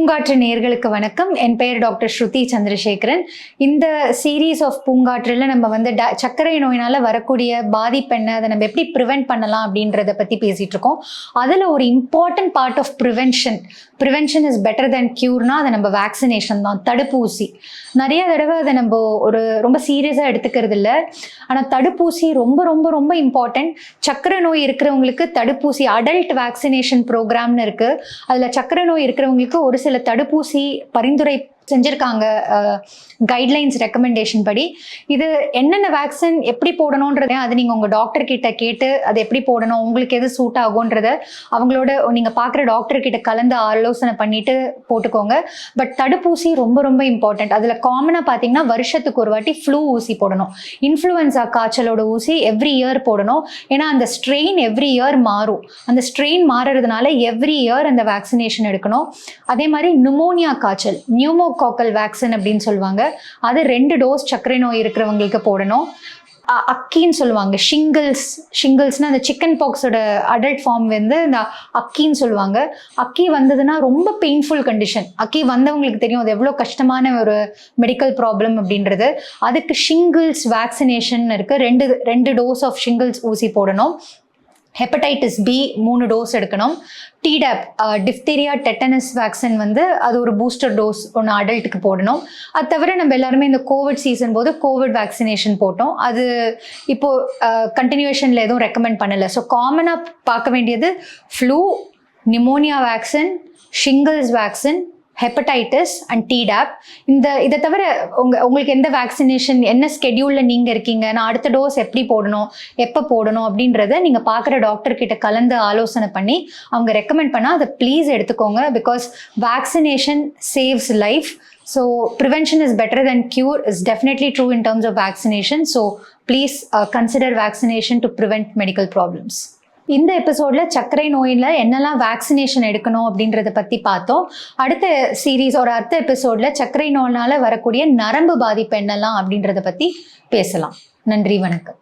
பூங்காற்று நேர்களுக்கு வணக்கம். என் பெயர் டாக்டர் ஸ்ருதி சந்திரசேகரன். இந்த சீரீஸ் ஆஃப் பூங்காற்றில் நம்ம வந்து ட சர்க்கரை நோயினால் வரக்கூடிய பாதிப்பு என்ன அதை நம்ம எப்படி ப்ரிவெண்ட் பண்ணலாம் அப்படின்றத பற்றி பேசிகிட்டு இருக்கோம். அதில் ஒரு important part of prevention prevention is better than க்யூர்னா அதை நம்ம வேக்சினேஷன் தான் தடுப்பூசி. நிறைய தடவை அதை நம்ம ஒரு ரொம்ப சீரியஸாக எடுத்துக்கிறது இல்லை. ஆனால் தடுப்பூசி ரொம்ப ரொம்ப ரொம்ப இம்பார்ட்டன்ட் சர்க்கரை நோய் இருக்கிறவங்களுக்கு தடுப்பூசி அடல்ட் வேக்சினேஷன் ப்ரோக்ராம்னு இருக்குது அதில் சர்க்கரை நோய் இருக்கிறவங்களுக்கு ஒரு சில தடுப்பூசி பரிந்துரை செஞ்சுருக்காங்க கைட்லைன்ஸ் ரெக்கமெண்டேஷன் படி. இது என்னென்ன வேக்சின் எப்படி போடணுன்றத அது நீங்கள் உங்கள் டாக்டர் கிட்ட கேட்டு அது எப்படி போடணும் உங்களுக்கு எது சூட் ஆகுன்றத அவங்களோட நீங்கள் பார்க்குற டாக்டர் கிட்ட கலந்து ஆலோசனை பண்ணிட்டு போட்டுக்கோங்க. பட் தடுப்பூசி ரொம்ப ரொம்ப இம்பார்ட்டன்ட் அதில் காமனாக பார்த்தீங்கன்னா வருஷத்துக்கு ஒரு வாட்டி ஃப்ளூ ஊசி போடணும். இன்ஃப்ளூயன்ஸா காய்ச்சலோட ஊசி எவ்ரி இயர் போடணும். ஏன்னா அந்த ஸ்ட்ரெயின் எவ்ரி இயர் மாறும். அந்த ஸ்ட்ரெயின் மாறுறதுனால எவ்ரி இயர் அந்த வேக்சினேஷன் எடுக்கணும். அதே மாதிரி நுமோனியா காய்ச்சல் நியூமோ கோக்கல் வேக்சின் அப்படின்னு சொல்லுவாங்க. அது ரெண்டு டோஸ் சர்க்கரை நோய் இருக்கிறவங்களுக்கு போடணும். அ- அக்கின்னு சொல்லுவாங்க. ஷிங்கிள்ஸ் ஷிங்கிள்ஸ்னா அந்த சிக்கன் பாக்ஸோட அடல்ட் ஃபார்ம் வந்து இந்த அக்கின்னு சொல்லுவாங்க. அக்கி வந்ததுன்னா ரொம்ப பெயின்ஃபுல் கண்டிஷன் அக்கி வந்தவங்களுக்கு தெரியும் அது எவ்வளோ கஷ்டமான ஒரு மெடிக்கல் ப்ராப்ளம் அப்படின்றது. அதுக்கு ஷிங்கிள்ஸ் வேக்சினேஷன் இருக்குது ரெண்டு ரெண்டு டோஸ் ஆஃப் ஷிங்கிள்ஸ் ஊசி போடணும். ஹெப்படைட்டிஸ் பி மூணு டோஸ் எடுக்கணும். டிடாப் டிஃப்தீரியா டெட்டனஸ் வேக்சின் வந்து அது ஒரு பூஸ்டர் டோஸ் ஒன்று அடல்ட்டுக்கு போடணும். அது தவிர நம்ம எல்லாருமே இந்த கோவிட் சீசன் போது கோவிட் வேக்சினேஷன் போட்டோம். அது இப்போ கண்டினியூஷனில் எதுவும் ரெக்கமெண்ட் பண்ணலை. ஸோ காமனாக பார்க்க வேண்டியது flu pneumonia vaccine shingles vaccine hepatitis and Tdap இந்த இதை தவிர உங்க உங்களுக்கு எந்த வேக்சினேஷன் என்ன ஸ்கெடியூலில் நீங்கள் இருக்கீங்க? நான் அடுத்த டோஸ் எப்படி போடணும்? எப்போ போடணும்? அப்படின்றத நீங்கள் பார்க்குற டாக்டர் கிட்ட கலந்து ஆலோசனை பண்ணி அவங்க ரெக்கமெண்ட் பண்ணால் அதை ப்ளீஸ் எடுத்துக்கோங்க. Because vaccination saves life so prevention is better than cure is definitely true in terms of vaccination so please consider vaccination to prevent medical problems இந்த எபிசோட்ல சர்க்கரை நோயில் என்னெல்லாம் வேக்சினேஷன் எடுக்கணும் அப்படின்றத பத்தி பார்த்தோம். அடுத்த சீரீஸ் ஒரு அடுத்த எபிசோட்ல சர்க்கரை நோயினால வரக்கூடிய நரம்பு பாதிப்பு என்னெல்லாம் அப்படின்றத பத்தி பேசலாம். நன்றி வணக்கம்.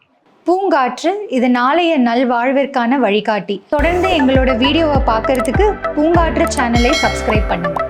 பூங்காற்று இது நாளைய நல்வாழ்விற்கான வழிகாட்டி. தொடர்ந்து எங்களோட வீடியோவை பார்க்கறதுக்கு பூங்காற்று சேனலை சப்ஸ்கிரைப் பண்ணுங்க.